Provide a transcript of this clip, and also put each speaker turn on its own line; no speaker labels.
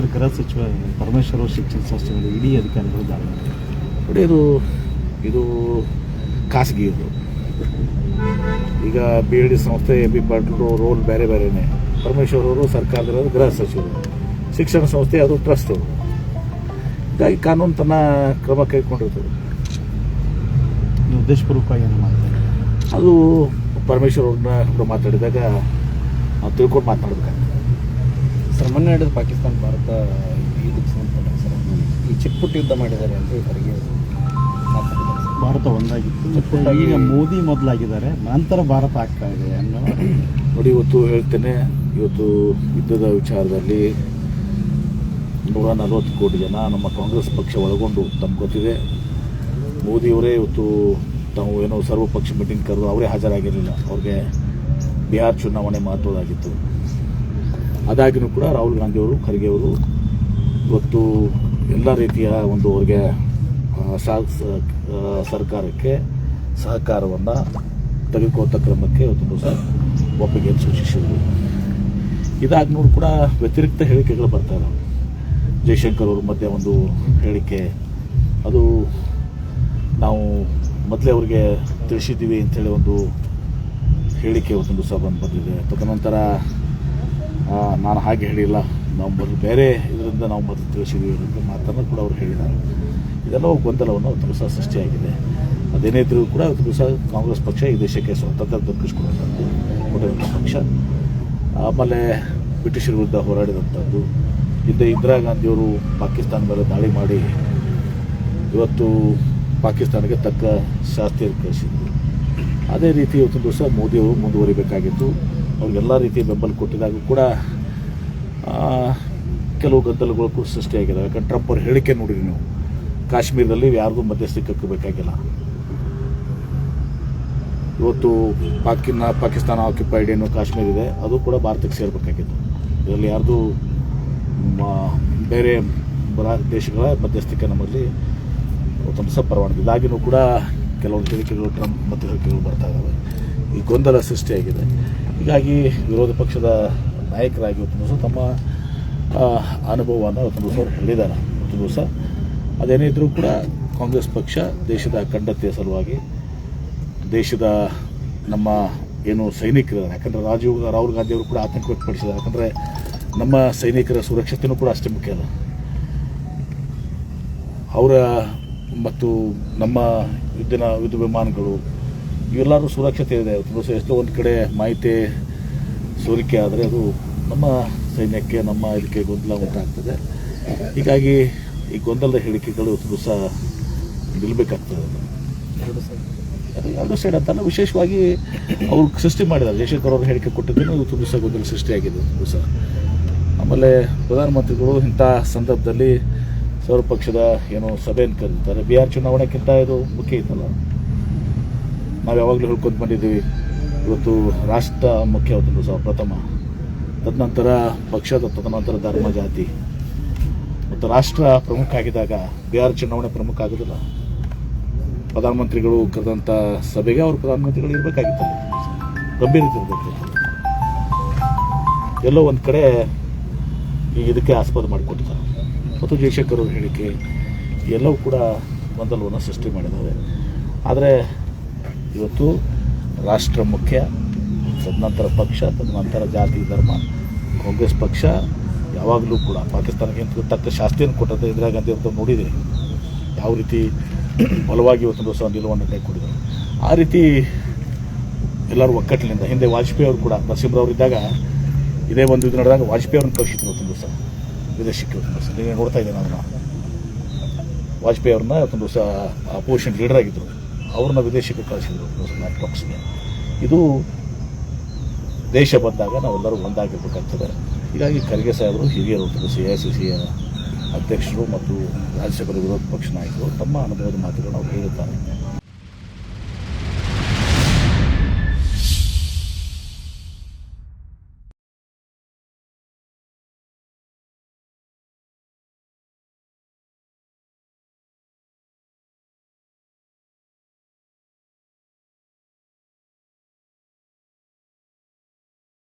Sir ಗೃಹ ಸಚಿವ ಪರಮೇಶ್ವರ ಶಿಕ್ಷಣ ಸಂಸ್ಥೆಗಳು ಇಡೀ ಅಧಿಕಾರಿಗಳು ದಾಳಿ.
ನೋಡಿ ಇದು ಇದು ಖಾಸಗಿ ಇದು. ಈಗ ಬಿ ಎಲ್ ಡಿ ಸಂಸ್ಥೆ ಎ ಬಿ ಪಾಟೀಲ್ ರೋಲ್ ಬೇರೆ ಬೇರೆನೆ. ಪರಮೇಶ್ವರ್ ಅವರು ಸರ್ಕಾರದ ಗೃಹ ಸಚಿವರು. ಶಿಕ್ಷಣ ಸಂಸ್ಥೆ ಅದು ಟ್ರಸ್ಟ್. ಹೀಗಾಗಿ ಕಾನೂನು ತನ್ನ ಕ್ರಮ ಕೈಗೊಂಡಿರ್ತದೆ.
ಉದ್ದೇಶಪೂರ್ವಕವಾಗಿ ಏನು ಮಾಡ್ತಾರೆ
ಅದು ಪರಮೇಶ್ವರ್ ಅವ್ರನ್ನ ಮಾತಾಡಿದಾಗ ನಾವು ತಿಳ್ಕೊಂಡು ಮಾತನಾಡ್ಬೇಕಾಗ್ತದೆ
ಸರ್ ಮೊನ್ನೆ ನಡೆದ ಪಾಕಿಸ್ತಾನ ಭಾರತ ಇದಕ್ಕೆ ಸಂಬಂಧಪಟ್ಟ ಸರ್. ಈ ಚಿಕ್ಕಪುಟ್ಟ ಯುದ್ಧ ಮಾಡಿದ್ದಾರೆ ಅಂತ ಇವರಿಗೆ
ಭಾರತ ಒಂದಾಗಿತ್ತು ಈಗ ಮೋದಿ ಮೊದಲಾಗಿದ್ದಾರೆ ನಂತರ ಭಾರತ ಆಗ್ತಾ ಇದೆ ಅನ್ನೋ
ನೋಡಿ ಇವತ್ತು ಹೇಳ್ತೇನೆ ಇವತ್ತು ಯುದ್ಧದ ವಿಚಾರದಲ್ಲಿ ನೂರ ನಲವತ್ತು ಕೋಟಿ ಜನ ನಮ್ಮ ಕಾಂಗ್ರೆಸ್ ಪಕ್ಷ ಒಳಗೊಂಡು ತಮ್ಗೆ ಗೊತ್ತಿದೆ. ಮೋದಿಯವರೇ ಇವತ್ತು ತಾವು ಏನೋ ಸರ್ವಪಕ್ಷ ಮೀಟಿಂಗ್ ಕರೆದು ಅವರೇ ಹಾಜರಾಗಿರಲಿಲ್ಲ. ಅವ್ರಿಗೆ ಬಿಹಾರ್ ಚುನಾವಣೆ ಮಹತ್ವದಾಗಿತ್ತು ಅದಾಗಿನೂ ಕೂಡ ರಾಹುಲ್ ಗಾಂಧಿಯವರು ಖರ್ಗೆ ಅವರು ಇವತ್ತು ಎಲ್ಲ ರೀತಿಯ ಒಂದು ಅವ್ರಿಗೆ ಸರ್ಕಾರಕ್ಕೆ ಸಹಕಾರವನ್ನು ತೆಗೆದುಕೊಳ್ತ ಕ್ರಮಕ್ಕೆ ಇವತ್ತು ಒಪ್ಪಿಗೆ ಸೂಚಿಸಿದರು. ಇದಾದ್ಮೇಲೆ ಕೂಡ ವ್ಯತಿರಿಕ್ತ ಹೇಳಿಕೆಗಳು ಬರ್ತಾ ಇದ್ದಾವೆ ಜೈಶಂಕರ್ ಅವರು ಮಧ್ಯೆ ಒಂದು ಹೇಳಿಕೆ. ಅದು ನಾವು ಮೊದಲೇ ಅವ್ರಿಗೆ ತಿಳಿಸಿದ್ದೀವಿ ಅಂಥೇಳಿ ಒಂದು ಹೇಳಿಕೆ ಇವತ್ತೊಂದು ಸಹ ಬಂದು ಬಂದಿದೆ. ತದನಂತರ ನಾನು ಹಾಗೆ ಹೇಳಿಲ್ಲ. ನಾವು ಮೊದಲು ಬೇರೆ ಇದರಿಂದ ನಾವು ಮೊದಲು ತಿಳಿಸಿದ್ದೀವಿ ಅಂತ ಮಾತನ್ನು ಕೂಡ ಅವರು ಹೇಳಿದ್ದಾರೆ. ಇದೆಲ್ಲ ಗೊಂದಲವನ್ನು ಅವತ್ತು ಸಹ ಸೃಷ್ಟಿಯಾಗಿದೆ. ಅದೇನೇ ಇದ್ರೂ ಕೂಡ ಅವತ್ತು ದಿವಸ ಕಾಂಗ್ರೆಸ್ ಪಕ್ಷ ಈ ದೇಶಕ್ಕೆ ಸ್ವಾತಂತ್ರ್ಯ ದೊರಕಿಸ್ಕೊಡುವಂಥದ್ದು, ಕೊಟ್ಟಿರುವಂಥ ಪಕ್ಷ. ಆಮೇಲೆ ಬ್ರಿಟಿಷರ ವಿರುದ್ಧ ಹೋರಾಡಿದಂಥದ್ದು. ಹಿಂದೆ ಇಂದಿರಾ ಗಾಂಧಿಯವರು ಪಾಕಿಸ್ತಾನ ಮೇಲೆ ದಾಳಿ ಮಾಡಿ ಇವತ್ತು ಪಾಕಿಸ್ತಾನಕ್ಕೆ ತಕ್ಕ ಶಾಸ್ತಿಯನ್ನು ಕಳಿಸಿದ್ರು ಅದೇ ರೀತಿ ಇವತ್ತು ದಿವಸ ಮೋದಿಯವರು ಮುಂದುವರಿಬೇಕಾಗಿತ್ತು. ಅವ್ರಿಗೆಲ್ಲ ರೀತಿಯ ಬೆಂಬಲ ಕೊಟ್ಟಿದಾಗ ಕೂಡ ಕೆಲವು ಗದ್ದಲಗಳು ಕೂಡ ಸೃಷ್ಟಿಯಾಗಿದ್ದಾವೆ ಯಾಕಂದ್ರೆ ಟ್ರಂಪ್ ಅವ್ರ ಹೇಳಿಕೆ ನೋಡಿರಿ ನೀವು. ಕಾಶ್ಮೀರದಲ್ಲಿ ಯಾರಿಗೂ ಮಧ್ಯಸ್ಥಿಕೆ ಬೇಕಾಗಿಲ್ಲ ಇವತ್ತು ಪಾಕಿನ, ಪಾಕಿಸ್ತಾನ ಆಕ್ಯುಪೈಡ್ ಏನು ಕಾಶ್ಮೀರ ಇದೆ, ಅದು ಕೂಡ ಭಾರತಕ್ಕೆ ಸೇರಬೇಕಾಗಿತ್ತು. ಇದರಲ್ಲಿ ಯಾರ್ದು ಬೇರೆ ಬರ- ದೇಶಗಳ ಮಧ್ಯಸ್ಥಿಕೆ ನಮ್ಮಲ್ಲಿ ದಿವಸ ಪರವಾನಗಿ ಇದಾಗಿನೂ ಕೂಡ ಕೆಲವೊಂದು ಹೇಳಿಕೆಗಳು ಟ್ರಂಪ್ ಮತ್ತು ಹೇಳಿಕೆಗಳು ಬರ್ತಾ ಇದ್ದಾವೆ ಈ ಗೊಂದಲ ಸೃಷ್ಟಿಯಾಗಿದೆ. ಹೀಗಾಗಿ ವಿರೋಧ ಪಕ್ಷದ ನಾಯಕರಾಗಿ ಒಂದು ದಿವಸ ತಮ್ಮ ಅನುಭವವನ್ನು ಒಂದು ದಿವಸ ಹೇಳಿದ್ದಾರೆ. ಒಂದು ದಿವಸ ಅದೇನೇ ಇದ್ದರೂ ಕೂಡ ಕಾಂಗ್ರೆಸ್ ಪಕ್ಷ ದೇಶದ ಅಖಂಡತೆಯ ಸಲುವಾಗಿ ದೇಶದ ನಮ್ಮ ಏನು ಸೈನಿಕರಿದ್ದಾರೆ. ಯಾಕಂದರೆ ರಾಜೀವ್ ರಾಹುಲ್ ಗಾಂಧಿ ಅವರು ಕೂಡ ಆತಂಕ ವ್ಯಕ್ತಪಡಿಸಿದ್ದಾರೆ. ಯಾಕಂದರೆ ನಮ್ಮ ಸೈನಿಕರ ಸುರಕ್ಷತೆಯೂ ಕೂಡ ಅಷ್ಟೇ ಮುಖ್ಯ ಅದ ಅವರ ಮತ್ತು ನಮ್ಮ ಯುದ್ಧನ, ಯುದ್ಧ ವಿಮಾನಗಳು ಇವೆಲ್ಲರೂ ಸುರಕ್ಷತೆ ಇದೆ. ಎಷ್ಟೋ ಒಂದು ಕಡೆ ಮಾಹಿತಿ ಸೋರಿಕೆ ಆದರೆ ಅದು ನಮ್ಮ ಸೈನ್ಯಕ್ಕೆ, ನಮ್ಮ ಇದಕ್ಕೆ ಗೊಂದಲ ಉಂಟಾಗ್ತದೆ. ಹೀಗಾಗಿ ಈ ಗೊಂದಲದ ಹೇಳಿಕೆಗಳು ದಿವಸ ನಿಲ್ಲಬೇಕಾಗ್ತದೆ
ಎರಡು
ಸೈಡ್ ಅಂತಲ್ಲ, ವಿಶೇಷವಾಗಿ ಅವರು ಸೃಷ್ಟಿ ಮಾಡಿದ್ದಾರೆ. ಜಯಶಂಕರ್ ಅವರು ಹೇಳಿಕೆ ಕೊಟ್ಟಿದ್ದೇನೆ ಇವತ್ತು ದಿವಸ ಗೊಂದಲ ಸೃಷ್ಟಿಯಾಗಿದೆ ದಿವಸ. ಆಮೇಲೆ ಪ್ರಧಾನಮಂತ್ರಿಗಳು ಇಂಥ ಸಂದರ್ಭದಲ್ಲಿ ಸರ್ವಪಕ್ಷದ ಏನು ಸಭೆಯನ್ನು ಕರೀತಾರೆ ಬಿಹಾರ್ ಚುನಾವಣೆಗಿಂತ ಇದು ಮುಖ್ಯ ಇತ್ತಲ್ಲ. ನಾವು ಯಾವಾಗಲೂ ಹೇಳ್ಕೊಂಡು ಬಂದಿದ್ದೀವಿ. ಇವತ್ತು ರಾಷ್ಟ್ರ ಮುಖ್ಯ ದಿವಸ ಪ್ರಥಮ. ತದನಂತರ ಪಕ್ಷದ ತದನಂತರ ಧರ್ಮ ಜಾತಿ. ಮತ್ತು ರಾಷ್ಟ್ರ ಪ್ರಮುಖ ಆಗಿದ್ದಾಗ ಬಿಹಾರ್ ಚುನಾವಣೆ ಪ್ರಮುಖ ಆಗೋದಿಲ್ಲ. ಪ್ರಧಾನಮಂತ್ರಿಗಳು ಕರೆದಂಥ ಸಭೆಗೆ ಅವರು ಪ್ರಧಾನಮಂತ್ರಿಗಳು ಇರಬೇಕಾಗಿತ್ತು. ಗಂಭೀರತೆ ಇರಬೇಕು. ಎಲ್ಲೋ ಒಂದು ಕಡೆ ಈಗ ಇದಕ್ಕೆ ಆಸ್ಪದ ಮಾಡಿಕೊಟ್ಟಿದ್ದಾರೆ. ಮತ್ತು ಜೈಶಂಕರ್ ಅವ್ರ ಹೇಳಿಕೆ ಎಲ್ಲವೂ ಕೂಡ ಗೊಂದಲವನ್ನು ಸೃಷ್ಟಿ ಮಾಡಿದ್ದಾರೆ. ಆದರೆ ಇವತ್ತು ರಾಷ್ಟ್ರ ಮುಖ್ಯ ತದನಂತರ ಪಕ್ಷ, ತದನಂತರ ಜಾತಿ, ಧರ್ಮ. ಕಾಂಗ್ರೆಸ್ ಪಕ್ಷ ಯಾವಾಗಲೂ ಕೂಡ ಪಾಕಿಸ್ತಾನಕ್ಕೆ ತಕ್ಕ ಶಾಸ್ತಿಯನ್ನು ಕೊಟ್ಟದ್ದು ಇಂದಿರಾ ಗಾಂಧಿ ಅಂತ ನೋಡಿದ್ದೀರಿ ಯಾವ ರೀತಿ ಬಲವಾಗಿ ಇವತ್ತು ದಿವಸ ನಿಲುವನ್ನು ಕೈಕೊಡಿದರು ಆ ರೀತಿ ಎಲ್ಲರೂ ಒಕ್ಕಟ್ಟಿನಿಂದ ಹಿಂದೆ ವಾಜಪೇಯಿ ಅವರು ಕೂಡ ನರಸಿಂಹರವ್ರು ಇದ್ದಾಗ ಇದೇ ಒಂದು ಇದು ನಡೆದಾಗ ವಾಜಪೇಯಿ ಅವ್ರನ್ನ ಕಳಿಸಿದ್ರು ಇವತ್ತೊಂದು ದಿವಸ ವಿದೇಶಕ್ಕೆ ಇವತ್ತು ದಿವಸ ನೀವೇ ನೋಡ್ತಾ ಇದ್ದೇನೆ ಅದನ್ನು? ವಾಜಪೇಯಿ ಅವ್ರನ್ನ ಇವತ್ತೊಂದು ದಿವಸ ಅಪೋಸಿಷನ್ ಲೀಡರ್ ಆಗಿದ್ದರು ಅವ್ರನ್ನ ವಿದೇಶಕ್ಕೆ ಕಳಿಸಿದ್ರು. ಲ್ಯಾಪ್ಟಾಪ್ಸ್ಗೆ ಇದು ದೇಶ ಬಂದಾಗ ನಾವೆಲ್ಲರೂ ಒಂದಾಗಿರ್ಬೇಕಾಗ್ತದೆ. ಹೀಗಾಗಿ ಖರ್ಗೆ ಸಾಹೇಬರು ಹಿರಿಯರು ಸಿ ಐ ಸಿ ಸಿ ಅಧ್ಯಕ್ಷರು ಮತ್ತು ರಾಜ್ಯಸಭೆಯ ವಿರೋಧ ಪಕ್ಷ ನಾಯಕರು ತಮ್ಮ ಅನುಭವದ ಮಾತುಗಳನ್ನು ಅವರು ಹೇಳುತ್ತಾರೆ.